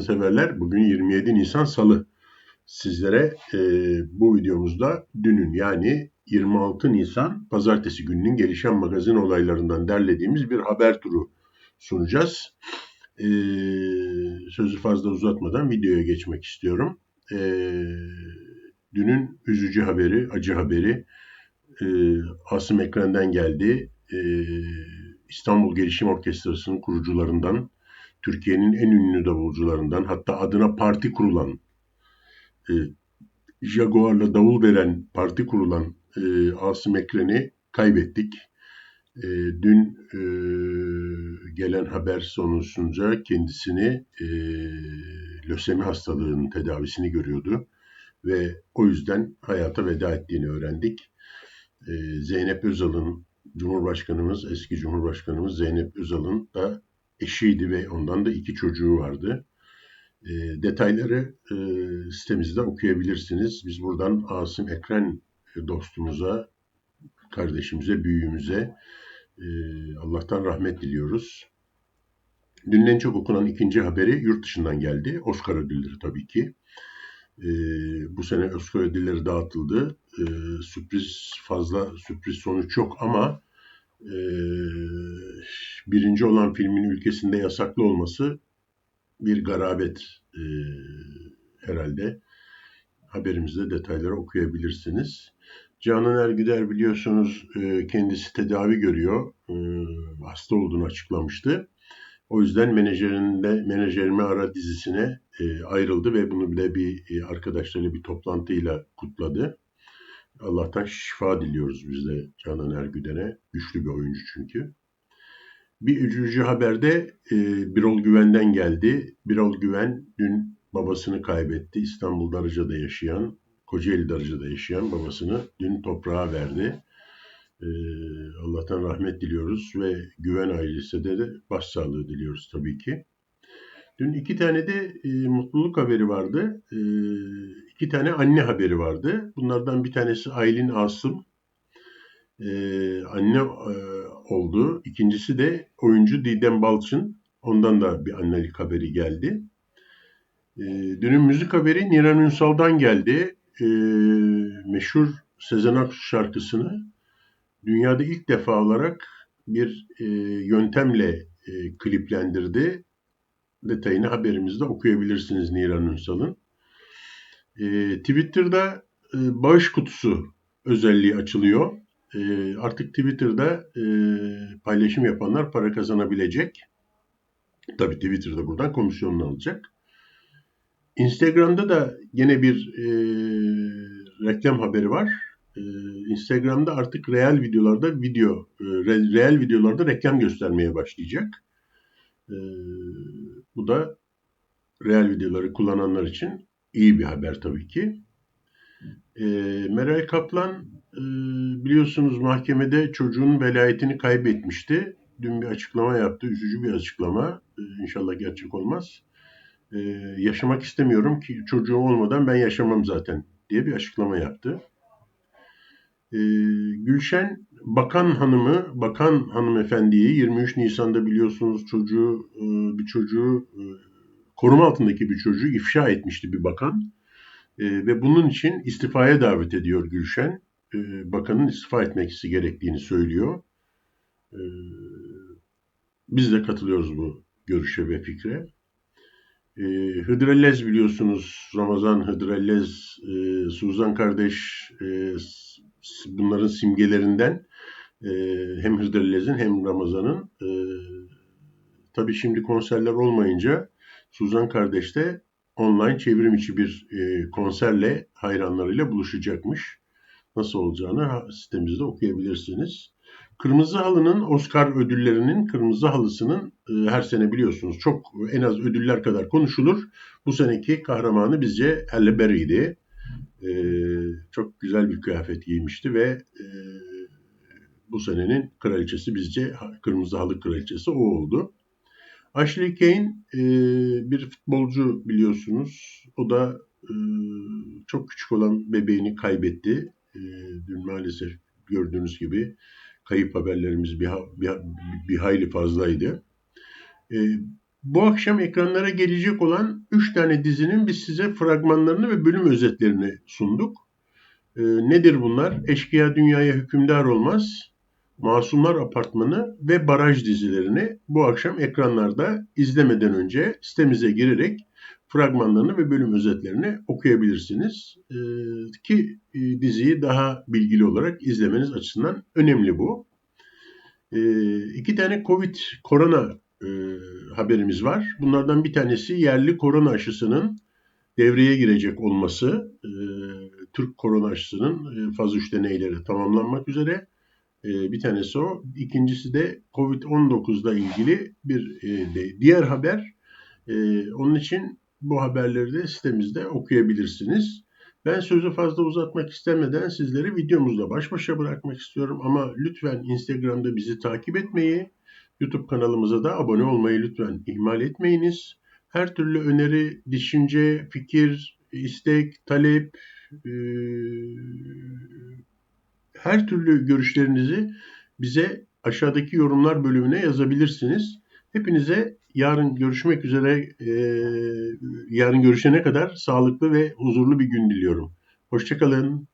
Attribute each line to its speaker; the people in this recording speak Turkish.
Speaker 1: Günaydın severler. Bugün 27 Nisan Salı. Sizlere e, bu videomuzda dünün yani 26 Nisan Pazartesi gününün gelişen magazin olaylarından derlediğimiz bir haber turu sunacağız. E, sözü fazla uzatmadan videoya geçmek istiyorum. E, dünün üzücü haberi, acı haberi e, Asım Ekren'den geldi. E, İstanbul Gelişim Orkestrası'nın kurucularından Türkiye'nin en ünlü davulcularından hatta adına parti kurulan e, Jaguar'la davul veren parti kurulan e, Asım Ekren'i kaybettik. E, dün e, gelen haber sonucunda kendisini e, lösemi hastalığının tedavisini görüyordu ve o yüzden hayata veda ettiğini öğrendik. E, Zeynep Özal'ın Cumhurbaşkanımız, eski Cumhurbaşkanımız Zeynep Özal'ın da eşiydi ve ondan da iki çocuğu vardı. E, detayları e, sitemizde okuyabilirsiniz. Biz buradan Asım Ekren dostumuza, kardeşimize, büyüğümüze e, Allah'tan rahmet diliyoruz. Dün en çok okunan ikinci haberi yurt dışından geldi. Oscar ödülleri tabii ki. E, bu sene Oscar ödülleri dağıtıldı. E, sürpriz fazla, sürpriz sonuç yok ama e, birinci olan filmin ülkesinde yasaklı olması bir garabet e, herhalde. Haberimizde detayları okuyabilirsiniz. Canan Ergüder biliyorsunuz e, kendisi tedavi görüyor. E, hasta olduğunu açıklamıştı. O yüzden menajerinde menajerime ara dizisine e, ayrıldı ve bunu bile bir e, arkadaşlarıyla bir toplantıyla kutladı. Allah'tan şifa diliyoruz biz de Canan Ergüden'e. Güçlü bir oyuncu çünkü. Bir üçüncü haberde e, Birol Güven'den geldi. Birol Güven dün babasını kaybetti. İstanbul Darıca'da yaşayan, Kocaeli Darıca'da yaşayan babasını dün toprağa verdi. E, Allah'tan rahmet diliyoruz ve Güven ailesine de başsağlığı diliyoruz tabii ki. Dün iki tane de e, mutluluk haberi vardı. E, iki tane anne haberi vardı. Bunlardan bir tanesi Aylin Asım. E, anne e, oldu. İkincisi de oyuncu Didem Balçın. Ondan da bir annelik haberi geldi. E, dünün müzik haberi Niran Ünsal'dan geldi. E, meşhur Sezen Aksu şarkısını dünyada ilk defa olarak bir e, yöntemle e, kliplendirdi detayını haberimizde okuyabilirsiniz Niran Ünsal'ın. E, Twitter'da e, bağış kutusu özelliği açılıyor. E, artık Twitter'da e, paylaşım yapanlar para kazanabilecek. Tabi Twitter'da buradan komisyonunu alacak. Instagram'da da yine bir e, reklam haberi var. E, Instagram'da artık real videolarda video, e, real videolarda reklam göstermeye başlayacak. E, bu da real videoları kullananlar için iyi bir haber tabii ki. E, Meral Kaplan e, biliyorsunuz mahkemede çocuğun velayetini kaybetmişti. Dün bir açıklama yaptı, üzücü bir açıklama. E, inşallah gerçek olmaz. E, yaşamak istemiyorum ki çocuğum olmadan ben yaşamam zaten diye bir açıklama yaptı. E, Gülşen Bakan Hanım'ı, Bakan Hanımefendiyi 23 Nisan'da biliyorsunuz çocuğu e, bir çocuğu e, koruma altındaki bir çocuğu ifşa etmişti bir bakan. E, ve bunun için istifaya davet ediyor Gülşen. Bakanın istifa etmesi gerektiğini söylüyor. Biz de katılıyoruz bu görüşe ve fikre. Hıdrellez biliyorsunuz Ramazan Hıdrellez, Suzan kardeş bunların simgelerinden e, hem Hıdrellez'in hem Ramazan'ın e, tabii şimdi konserler olmayınca Suzan kardeş de online çevrim içi bir e, konserle hayranlarıyla buluşacakmış. Nasıl olacağını sitemizde okuyabilirsiniz. Kırmızı Halı'nın Oscar ödüllerinin Kırmızı Halı'sının e, her sene biliyorsunuz çok en az ödüller kadar konuşulur. Bu seneki kahramanı bizce Halle Berry'di. E, çok güzel bir kıyafet giymişti ve e, bu senenin kraliçesi bizce Kırmızı Halı Kraliçesi o oldu. Ashley Kane e, bir futbolcu biliyorsunuz. O da e, çok küçük olan bebeğini kaybetti. E, dün maalesef gördüğünüz gibi kayıp haberlerimiz bir, bir, bir hayli fazlaydı. E, Bu akşam ekranlara gelecek olan 3 tane dizinin biz size fragmanlarını ve bölüm özetlerini sunduk. Ee, nedir bunlar? Eşkıya Dünyaya Hükümdar Olmaz, Masumlar Apartmanı ve Baraj dizilerini bu akşam ekranlarda izlemeden önce sitemize girerek fragmanlarını ve bölüm özetlerini okuyabilirsiniz. Ee, ki e, diziyi daha bilgili olarak izlemeniz açısından önemli bu. Ee, iki tane Covid, korona e, haberimiz var. Bunlardan bir tanesi yerli korona aşısının devreye girecek olması. E, Türk korona aşısının e, faz 3 deneyleri tamamlanmak üzere. E, bir tanesi o. İkincisi de Covid-19 ile ilgili bir e, diğer haber. Onun için bu haberleri de sitemizde okuyabilirsiniz. Ben sözü fazla uzatmak istemeden sizleri videomuzla baş başa bırakmak istiyorum ama lütfen Instagram'da bizi takip etmeyi, YouTube kanalımıza da abone olmayı lütfen ihmal etmeyiniz. Her türlü öneri, düşünce, fikir, istek, talep, e, her türlü görüşlerinizi bize aşağıdaki yorumlar bölümüne yazabilirsiniz. Hepinize yarın görüşmek üzere, e, yarın görüşene kadar sağlıklı ve huzurlu bir gün diliyorum. Hoşçakalın.